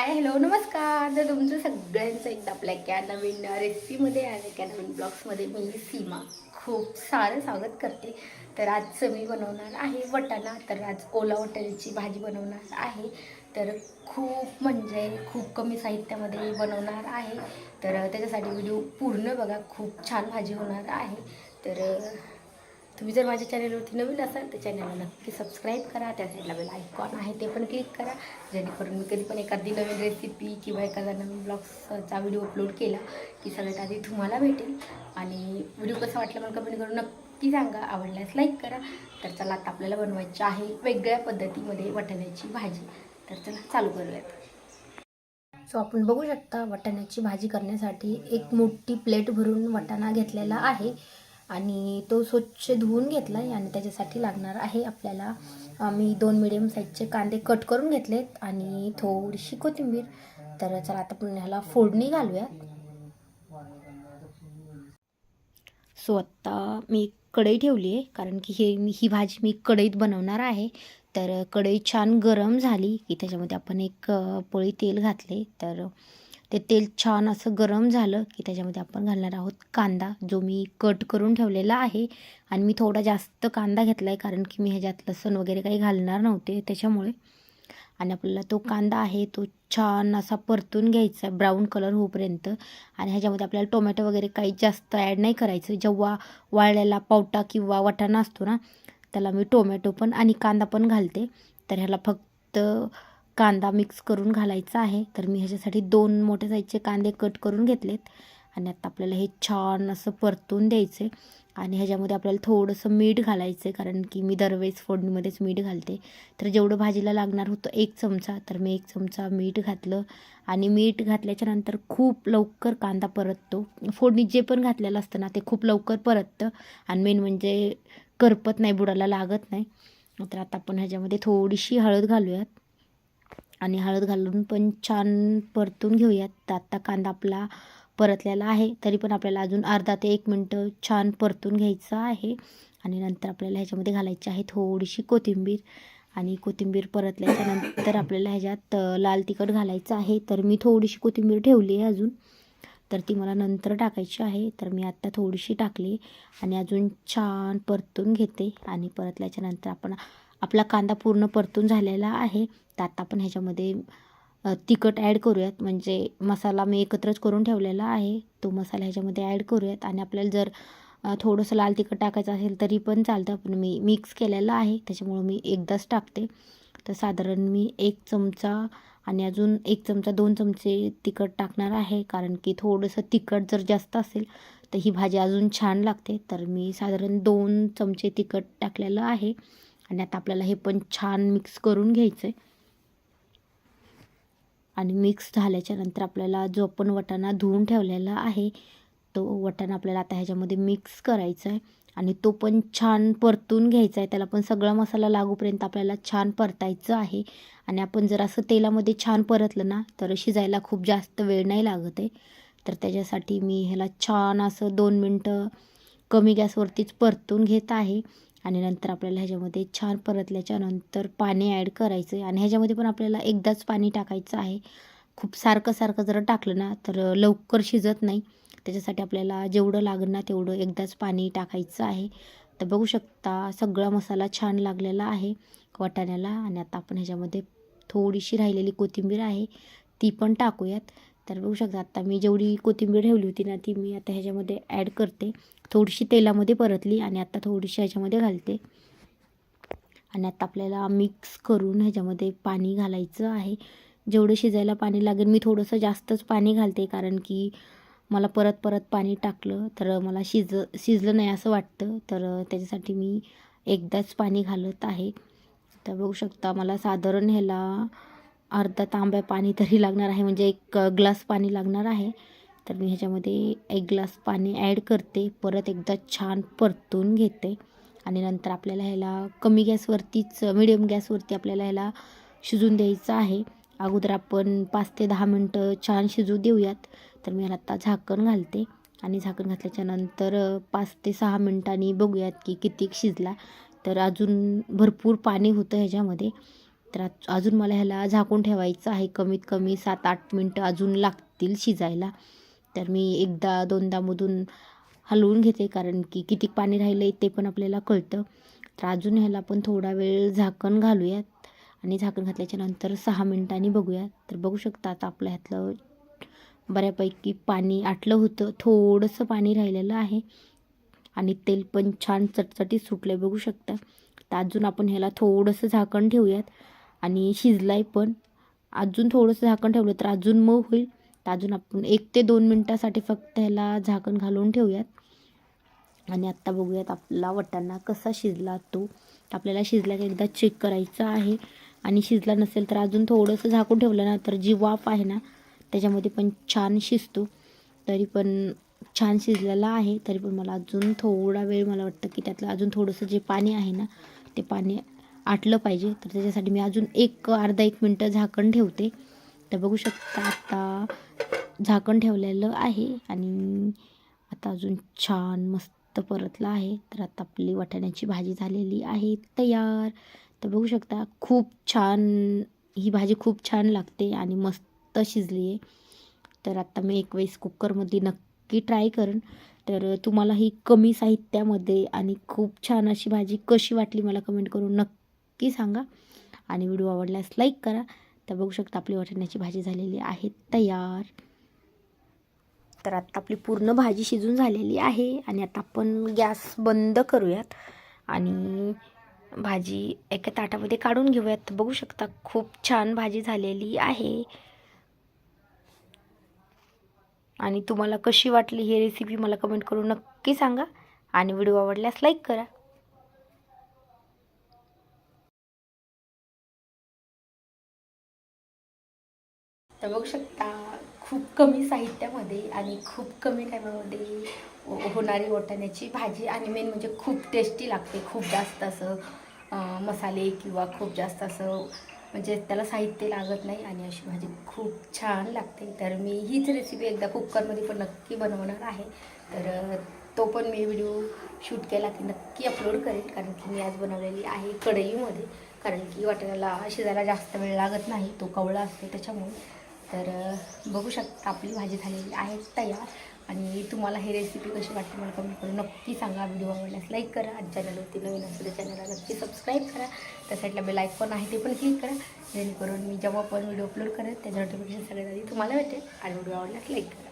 Hi hello नमस्कार. तर तुमचं सगळ्यांचं एकदा आपल्या एका नवीन रेसिपीमध्ये आणि एका नवीन ब्लॉग्समध्ये मी सीमा खूप सारं स्वागत करते. तर आजचं मी बनवणार आहे वटाणा. तर आज ओला वटाण्याची भाजी बनवणार आहे. तर खूप म्हणजे खूप कमी साहित्यामध्ये बनवणार आहे. तर त्याच्यासाठी व्हिडिओ पूर्ण बघा. खूप छान भाजी होणार आहे. तर तुम्ही जर माझ्या चॅनलवरती नवीन असाल तर चॅनलला नक्की सबस्क्राईब करा. त्या साईडला बेल आयकॉन आहे ते पण क्लिक करा. जेणेकरून मी कधी पण एखादी नवीन रेसिपी किंवा एखादा नवीन ब्लॉग्सचा व्हिडिओ अपलोड केला की सगळ्यात आधी तुम्हाला भेटेल. आणि व्हिडिओ कसा वाटला मला कमेंट करून नक्की सांगा. आवडल्यास लाईक करा. तर चला आता आपल्याला बनवायची आहे वेगळ्या पद्धतीमध्ये वाटाण्याची भाजी. तर चला चालू करूयात. सो आपण बघू शकता वाटाण्याची भाजी करण्यासाठी एक मोठी प्लेट भरून वाटाणा घेतलेला आहे. आणि तो स्वच्छ धुवून घेतला आहे आणि त्याच्यासाठी लागणार आहे आपल्याला मी दोन मिडियम साईजचे कांदे कट करून घेतलेत आणि थोडीशी कोथिंबीर. तर चला आता आपण ह्याला फोडणी घालूयात. सो आत्ता मी कढई ठेवली आहे कारण की हे मी ही भाजी मी कढईत बनवणार आहे. तर कढई छान गरम झाली की त्याच्यामध्ये आपण एक पोळी तेल घातले. तर ते तेल छान असं गरम झालं की त्याच्यामध्ये आपण घालणार आहोत कांदा जो मी कट करून ठेवलेला आहे. आणि मी थोडा जास्त कांदा घेतला आहे कारण की मी ह्याच्यात लसण वगैरे काही घालणार नव्हते त्याच्यामुळे. आणि आपल्याला तो कांदा आहे तो छान असा परतून घ्यायचा ब्राऊन कलर होईपर्यंत आणि ह्याच्यामध्ये आपल्याला टोमॅटो वगैरे काही जास्त ॲड नाही करायचं. जेव्हा वाळलेला पावटा किंवा वाटाणा असतो ना त्याला मी टोमॅटो पण आणि कांदा पण घालते. तर ह्याला फक्त कांदा मिक्स करून घालायचा आहे. तर मी ह्याच्यासाठी दोन मोठ्या साईजचे कांदे कट करून घेतलेत. आणि आता आपल्याला हे छान असं परतून द्यायचे आणि ह्याच्यामध्ये आपल्याला थोडंसं मीठ घालायचं आहे कारण की मी दरवेळेस फोडणीमध्येच मीठ घालते. तर जेवढं भाजीला लागणार होतं एक चमचा तर मी एक चमचा मीठ घातलं. आणि मीठ घातल्याच्या नंतर खूप लवकर कांदा परततो. फोडणीत जे पण घातलेलं असतं ना ते खूप लवकर परततं. आणि मेन म्हणजे करपत नाही बुडाला लागत नाही. तर आता आपण ह्याच्यामध्ये थोडीशी हळद घालूयात. आणि हळद घालून पण छान परतून घेऊयात. तर आत्ता कांदा आपला परतलेला आहे. तरी पण आपल्याला अजून अर्धा ते एक मिनटं छान परतून घ्यायचं आहे. आणि नंतर आपल्याला ह्याच्यामध्ये घालायची आहे थोडीशी कोथिंबीर. आणि कोथिंबीर परतल्याच्या नंतर आपल्याला ह्याच्यात लाल तिखट घालायचं आहे. तर मी थोडीशी कोथिंबीर ठेवली आहे अजून. तर ती मला नंतर टाकायची आहे. तर मी आत्ता थोडीशी टाकली. आणि अजून छान परतून घेते. आणि परतल्याच्या नंतर आपण आपला कांदा पूर्ण परतून झालेला आहे. तर आता आपण ह्याच्यामध्ये तिखट ॲड करूयात. म्हणजे मसाला मी एकत्रच करून ठेवलेला आहे. तो मसाला ह्याच्यामध्ये ॲड करूयात. आणि आपल्याला जर थोडंसं लाल तिखट टाकायचं असेल तरी पण चालतं. पण मी मिक्स केलेलं आहे. त्याच्यामुळं मी एकदाच टाकते. तर साधारण मी एक चमचा आणि अजून एक चमचा दोन चमचे तिखट टाकणार आहे. कारण की थोडंसं तिखट जर जास्त असेल तर ही भाजी अजून छान लागते. तर मी साधारण दोन चमचे तिखट टाकलेलं आहे. आणि आता आपल्याला हे पण छान मिक्स करून घ्यायचं आहे आणि मिक्स झाल्याच्यानंतर आपल्याला जो आपण वटाणा धुवून ठेवलेला आहे तो वटाणा आपल्याला आता ह्याच्यामध्ये मिक्स करायचा आहे आणि तो पण छान परतून घ्यायचा आहे त्याला पण सगळा मसाला लागूपर्यंत आपल्याला छान परतायचं आहे. आणि आपण जर असं तेलामध्ये छान परतलं ना तर शिजायला खूप जास्त वेळ नाही लागत आहे तर त्याच्यासाठी मी ह्याला छान असं दोन मिनटं कमी गॅसवरतीच परतून घेत आहे. आणि नंतर आपल्याला ह्याच्यामध्ये छान परतल्याच्या नंतर पाणी ॲड करायचं आहे आणि ह्याच्यामध्ये पण आपल्याला एकदाच पाणी टाकायचं आहे. खूप सारखं सारखं जर टाकलं ना तर लवकर शिजत नाही. त्याच्यासाठी आपल्याला जेवढं लागेल ना तेवढं एकदाच पाणी टाकायचं आहे. तर बघू शकता सगळा मसाला छान लागलेला आहे वाटाण्याला. आणि आता आपण ह्याच्यामध्ये थोडीशी राहिलेली कोथिंबीर आहे ती पण टाकूयात. तर बघू शकता आत्ता मी जेवढी कोथिंबीर ठेवली होती ना ती मी आता ह्याच्यामध्ये ॲड करते. थोडीशी तेलामध्ये परतली आणि आता थोडीशी ह्याच्यामध्ये घालते. आणि आता आपल्याला मिक्स करून ह्याच्यामध्ये पाणी घालायचं आहे. जेवढं शिजायला पाणी लागेल मी थोडंसं जास्तच पाणी घालते कारण की मला परत परत पाणी टाकलं तर मला शिज शिजलं नाही असं वाटतं. तर त्याच्यासाठी मी एकदाच पाणी घालत आहे. तर बघू शकता मला साधारण ह्याला अर्धा तांब्या पाणी तरी लागणार आहे म्हणजे एक ग्लास पाणी लागणार आहे. तर मी ह्याच्यामध्ये एक ग्लास पाणी ॲड करते परत एकदा छान परतून घेते. आणि नंतर आपल्याला ह्याला कमी गॅसवरतीच मिडियम गॅसवरती आपल्याला ह्याला शिजून द्यायचं आहे. अगोदर आपण पाच ते दहा मिनटं छान शिजू देऊयात. तर मी ह्याला आता झाकण घालते. आणि झाकण घातल्याच्या नंतर पाच ते सहा मिनटांनी बघूयात की किती शिजला. तर अजून भरपूर पाणी होतं ह्याच्यामध्ये. तर आज- अजून मला ह्याला झाकून ठेवायचं आहे. कमीत कमी सात आठ मिनटं अजून लागतील शिजायला. तर मी एकदा दोनदामधून हलवून घेते कारण की किती पाणी राहिलं आहे ते पण आपल्याला कळतं. तर अजून ह्याला आपण थोडा वेळ झाकण घालूयात आणि झाकण घातल्याच्या नंतर सहा मिनिटांनी बघूयात. तर बघू शकता आता आपल्या ह्यातलं बऱ्यापैकी पाणी आटलं होतं. थोडंसं पाणी राहिलेलं आहे आणि तेल पण छान चटचटीत सुटलं आहे बघू शकता. तर अजून आपण ह्याला थोडंसं झाकण ठेवूयात. आणि शिजलाय आहे पण. अजून थोडंसं झाकण ठेवलं तर अजून मऊ होईल. तर अजून आपण एक ते दोन मिनटासाठी फक्त ह्याला झाकण घालून ठेवूयात. आणि आत्ता बघूयात आपला वटाणा कसा शिजला तो. आपल्याला शिजला की एकदा चेक करायचा आहे. आणि शिजला नसेल तर अजून थोडंसं झाकून ठेवलं ना तर जी वाफ आहे ना त्याच्यामध्ये पण छान शिजतो. तरी पण छान शिजलेला आहे. तरी पण मला अजून थोडा वेळ मला वाटतं की त्यातलं अजून थोडंसं जे पाणी आहे ना ते पाणी आटलं पाहिजे. तर त्याच्यासाठी मी अजून एक अर्धा एक मिनटं झाकण ठेवते. तर बघू शकता आता झाकण ठेवलेलं आहे आणि आता अजून छान मस्त परतलं आहे. तर आता आपली वाटाण्याची भाजी झालेली आहे तयार. तर बघू शकता खूप छान ही भाजी खूप छान लागते आणि मस्त शिजली आहे. तर आता मी एक वेळेस कुकरमध्ये नक्की ट्राय करेन. तर तुम्हाला ही कमी साहित्यामध्ये आणि खूप छान अशी भाजी कशी वाटली मला कमेंट करून नक्की नक्की सांगा. आणि व्हिडिओ आवडल्यास लाईक करा. तर बघू शकता आपली वाटाण्याची भाजी झालेली आहे तयार. तर आता आपली पूर्ण भाजी शिजून झालेली आहे. आणि आता आपण गॅस बंद करूयात. आणि भाजी एका ताटामध्ये काढून घेऊयात. तर बघू शकता खूप छान भाजी झालेली आहे. आणि तुम्हाला कशी वाटली ही रेसिपी मला कमेंट करून नक्की सांगा. आणि व्हिडिओ आवडल्यास लाईक करा. तर बघू शकता खूप कमी साहित्यामध्ये आणि खूप कमी टायमामध्ये हो, होणारी वाटाण्याची भाजी आणि मेन म्हणजे खूप टेस्टी लागते खूप जास्त असं मसाले किंवा खूप जास्त असं म्हणजे त्याला साहित्य लागत नाही आणि अशी भाजी खूप छान लागते. तर मी हीच रेसिपी एकदा कुकरमध्ये पण नक्की बनवणार आहे. तर तो पण मी व्हिडिओ शूट केला की नक्की अपलोड करेन कारण की मी आज बनवलेली आहे कढईमध्ये. कारण की वाटाण्याला शिजायला जास्त वेळ लागत नाही तो कवळा असतो त्याच्यामुळे. तर बघू शकता आपली भाजी झालेली आहे तयार आणि तुम्हाला ही रेसिपी कशी वाटते मला कमेंट करून नक्की सांगा. व्हिडिओ आवडल्यास लाईक करा. आणि चॅनलवरती नवीन असेल तर चॅनलला नक्की सबस्क्राईब करा. त्या साईडला बेल आयकॉन आहे ते पण क्लिक करा. जेणेकरून मी जेव्हा पण व्हिडिओ अपलोड करेन त्याच्या नोटिफिकेशन सगळ्यात आधी तुम्हाला भेटेल. आणि व्हिडिओ आवडल्यास लाईक करा.